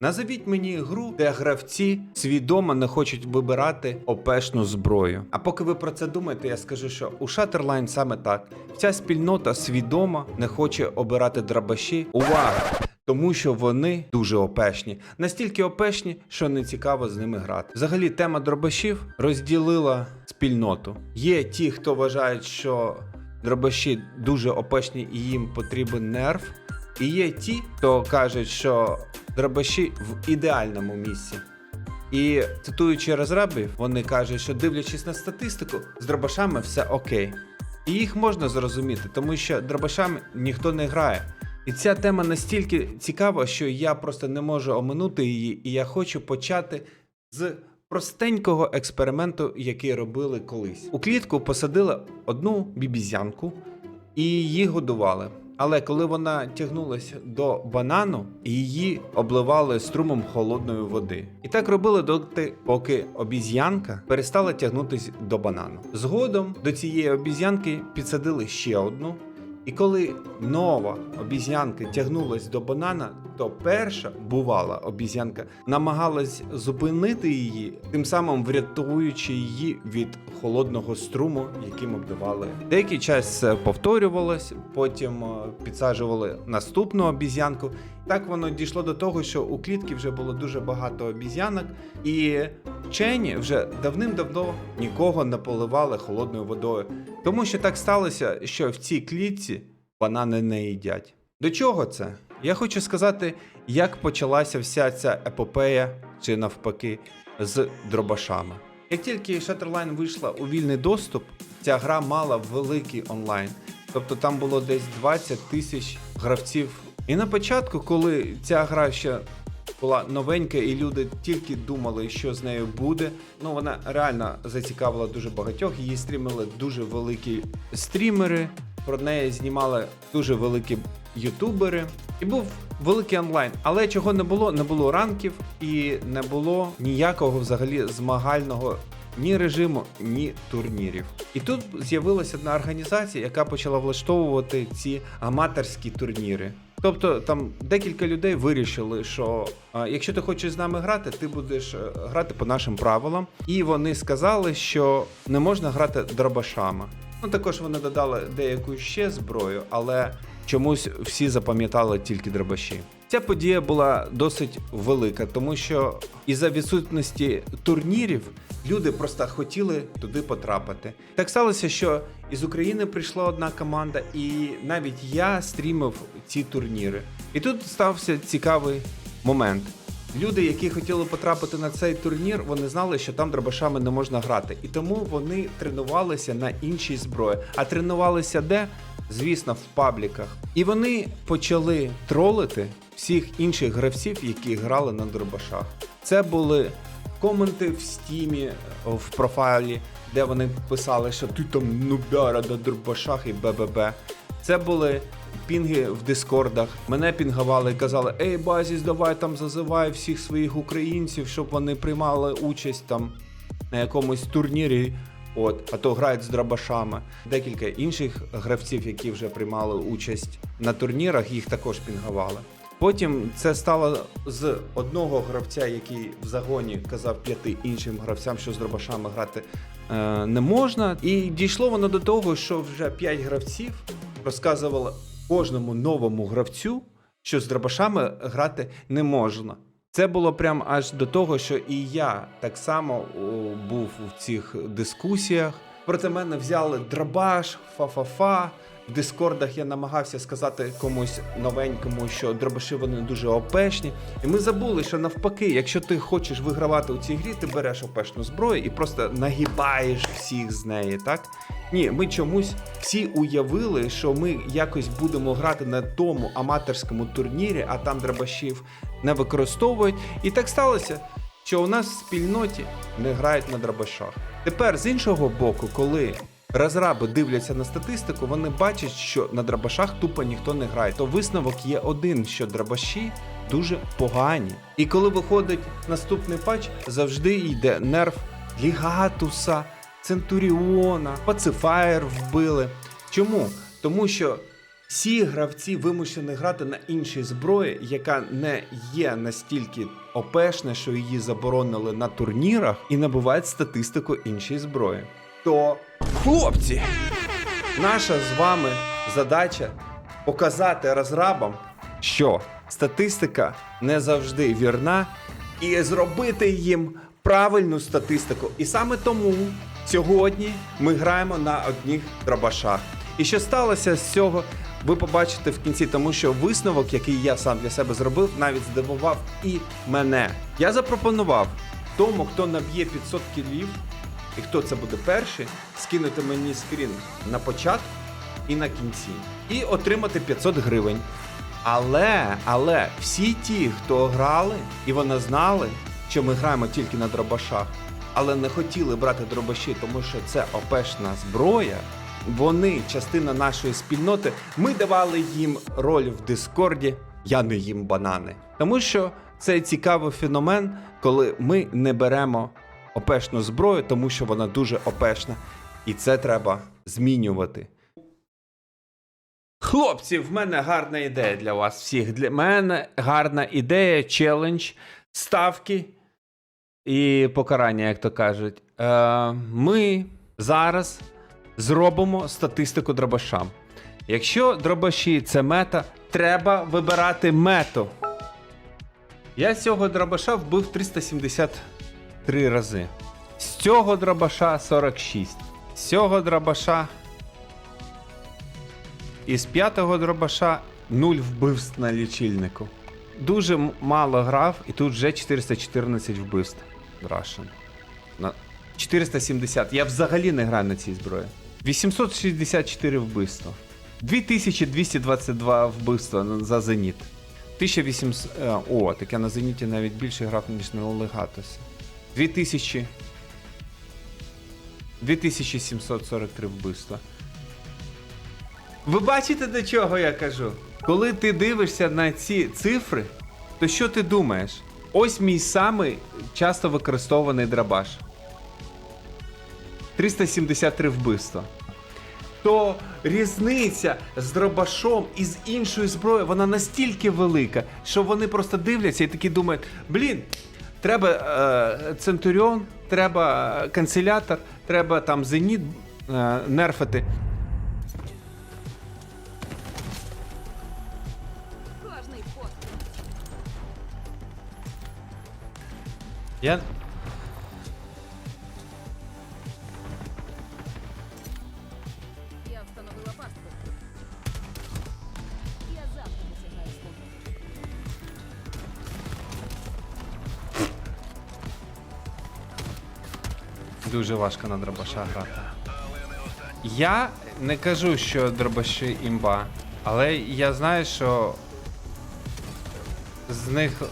Назовіть мені гру, де гравці свідомо не хочуть вибирати опешну зброю. А поки ви про це думаєте, я скажу, що у Shutterline саме так. Ця спільнота свідомо не хоче обирати драбаші. Увага! Тому що вони дуже опешні, настільки опешні, що не цікаво з ними грати. Взагалі, тема дробашів розділила спільноту. Є ті, хто вважають, що дробаші дуже опешні і їм потрібен нерв. І є ті, хто кажуть, що дробаші в ідеальному місці. І цитуючи розрабів, вони кажуть, що дивлячись на статистику, з дробашами все окей. І їх можна зрозуміти, тому що дробашами ніхто не грає. І ця тема настільки цікава, що я просто не можу оминути її, і я хочу почати з простенького експерименту, який робили колись. У клітку посадили одну бібізянку і її годували. Але коли вона тягнулася до банану, її обливали струмом холодної води. І так робили доти, поки обіз'янка перестала тягнутися до банану. Згодом до цієї обіз'янки підсадили ще одну. І коли нова обіз'янка тягнулась до банана, то перша бувала обіз'янка намагалась зупинити її, тим самим врятуючи її від холодного струму, яким обдавали. Деякий час повторювалось, потім е, підсаджували наступну обіз'янку. Так воно дійшло до того, що у клітки вже було дуже багато обіз'янок, і вчені вже давним-давно нікого не поливали холодною водою. Тому що так сталося, що в цій клітці банани не їдять. До чого це? Я хочу сказати, як почалася вся ця епопея, чи навпаки, з дробашами. Як тільки Shutterline вийшла у вільний доступ, ця гра мала великий онлайн. Тобто там було десь 20 тисяч гравців. І на початку, коли ця гра ще була новенька, і люди тільки думали, що з нею буде. Ну вона реально зацікавила дуже багатьох. Її стрімили дуже великі стрімери. Про неї знімали дуже великі ютубери. І був великий онлайн. Але чого не було? Не було ранків і не було ніякого взагалі змагального ні режиму, ні турнірів. І тут з'явилася одна організація, яка почала влаштовувати ці аматорські турніри. Тобто там декілька людей вирішили, що а, якщо ти хочеш з нами грати, ти будеш е, грати по нашим правилам. І вони сказали, що не можна грати дробашами. Ну також вони додали деяку ще зброю, але чомусь всі запам'ятали тільки дробаші. Ця подія була досить велика, тому що із-за відсутності турнірів люди просто хотіли туди потрапити. Так сталося, що із України прийшла одна команда, і навіть я стрімив ці турніри. І тут стався цікавий момент. Люди, які хотіли потрапити на цей турнір, вони знали, що там дробашами не можна грати. І тому вони тренувалися на іншій зброї. А тренувалися де? Звісно, в пабліках. І вони почали тролити всіх інших гравців, які грали на дробашах. Це були коменти в стімі, в профайлі, де вони писали, що ти там нубяра на дробашах і БББ. Це були пінги в дискордах. Мене пінгували і казали: Ей, базіс, давай там зазивай всіх своїх українців, щоб вони приймали участь там на якомусь турнірі. От, а то грають з дробашами. Декілька інших гравців, які вже приймали участь на турнірах, їх також пінгували. Потім це стало з одного гравця, який в загоні казав п'яти іншим гравцям, що з дробашами грати е, не можна. І дійшло воно до того, що вже п'ять гравців розказували кожному новому гравцю, що з дробашами грати не можна. Це було прям аж до того, що і я так само був в цих дискусіях. Проти мене взяли дробаш, фа-фа-фа. В дискордах я намагався сказати комусь новенькому, що дробаші вони дуже опешні. І ми забули, що навпаки, якщо ти хочеш вигравати у цій грі, ти береш опешну зброю і просто нагибаєш всіх з неї, так? Ні, ми чомусь всі уявили, що ми якось будемо грати на тому аматорському турнірі, а там дробашів не використовують. І так сталося, що у нас в спільноті не грають на дробашах. Тепер з іншого боку, коли розраби дивляться на статистику, вони бачать, що на дробашах тупо ніхто не грає. То висновок є один, що дробаші дуже погані. І коли виходить наступний патч, завжди йде нерв Лігатуса, Центуріона, Пацифаєр вбили. Чому? Тому що Всі гравці вимушені грати на іншій зброї, яка не є настільки опешна, що її заборонили на турнірах і набувають статистику іншої зброї. То, хлопці, наша з вами задача показати розрабам, що статистика не завжди вірна, і зробити їм правильну статистику. І саме тому сьогодні ми граємо на одних дробашах. І що сталося з цього, ви побачите в кінці, тому що висновок, який я сам для себе зробив, навіть здивував і мене. Я запропонував тому, хто наб'є 500 кілів, і хто це буде перший, скинути мені скрін на початку і на кінці, і отримати 500 гривень. Але, але всі ті, хто грали, і вони знали, що ми граємо тільки на дробашах, але не хотіли брати дробаші, тому що це опешна зброя. Вони частина нашої спільноти. Ми давали їм роль в Дискорді. Я не їм банани. Тому що це цікавий феномен, коли ми не беремо опешну зброю, тому що вона дуже опешна. І це треба змінювати. Хлопці, в мене гарна ідея для вас всіх. Для мене гарна ідея, челендж, ставки і покарання, як то кажуть. Е, ми зараз зробимо статистику дробашам. Якщо дробаші це мета, треба вибирати мету. Я з цього дробаша вбив 373 рази. З цього дробаша 46. З цього дробаша із п'ятого дробаша 0 вбивств на лічильнику. Дуже мало грав, і тут вже 414 вбивств. Russian. На 470. Я взагалі не граю на цій зброї. 864 вбивства. 2222 вбивства за зеніт. 1800. е, О, так я на зеніті навіть більше грав, ніж на Легатосі. 2000. 2743 вбивства. Ви бачите, до чого я кажу? Коли ти дивишся на ці цифри, то що ти думаєш? Ось мій самий часто використований драбаш. 373 вбивства. То різниця з дробашом і з іншою зброєю, вона настільки велика, що вони просто дивляться і такі думають: блін, треба е, Центуріон, треба е, канцелятор, треба там зеніт е, нерфити. Я Дуже важко на дробаша грати. Я не кажу, що дробаші імба, але я знаю, що з них.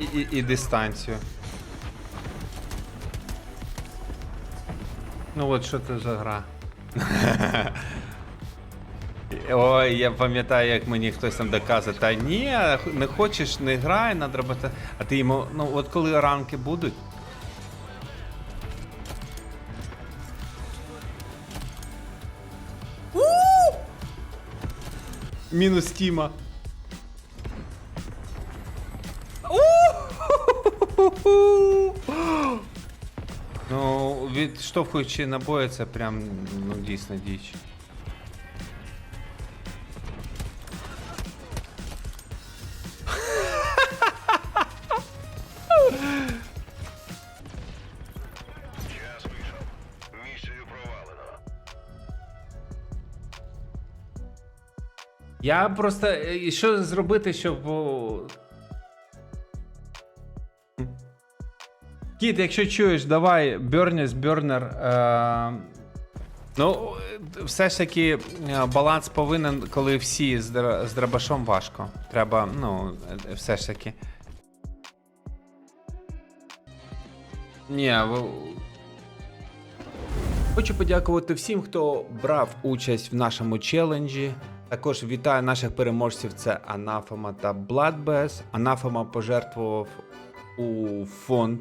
І, і, і дистанцію. Ну от що це за гра? Ой, я пам'ятаю, як мені хтось там доказує, та ні, не хочеш, не грай на дробота. А ти йому, ну от коли ранки будуть. Мінус Тіма. Ну, відштовхуючи набої, це прям ну, дійсно діч. Я просто. е, Що зробити, щоб. Кіт, якщо чуєш, давай Берніс, Бернер. Е... Ну, все ж таки е, баланс повинен, коли всі з, з драбашом важко. Треба, ну, все ж таки. Ні, ви... Хочу подякувати всім, хто брав участь в нашому челенджі. Також вітаю наших переможців: це Анафема та Bloodbath. Анафема пожертвував у фонд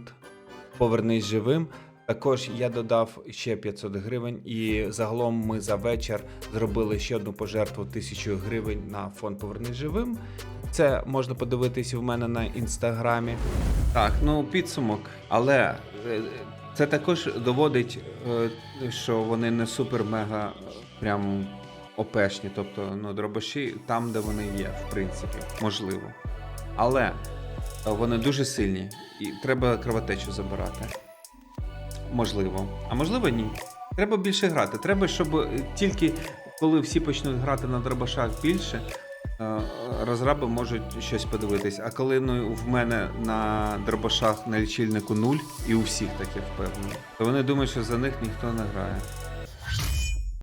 Повернись живим. Також я додав ще 500 гривень, і загалом ми за вечір зробили ще одну пожертву 1000 гривень на фонд Повернись живим. Це можна подивитись в мене на інстаграмі. Так, ну підсумок. Але е, це також доводить, е, що вони не супер-мега прям опешні, тобто ну, дробаші там, де вони є, в принципі, можливо. Але е, вони дуже сильні, і треба кровотечу забирати. Можливо. А можливо, ні. Треба більше грати. Треба, щоб е, тільки коли всі почнуть грати на дробашах більше, е, розраби можуть щось подивитись. А коли ну, в мене на дробашах на лічильнику нуль, і у всіх таке впевнено, то вони думають, що за них ніхто не грає.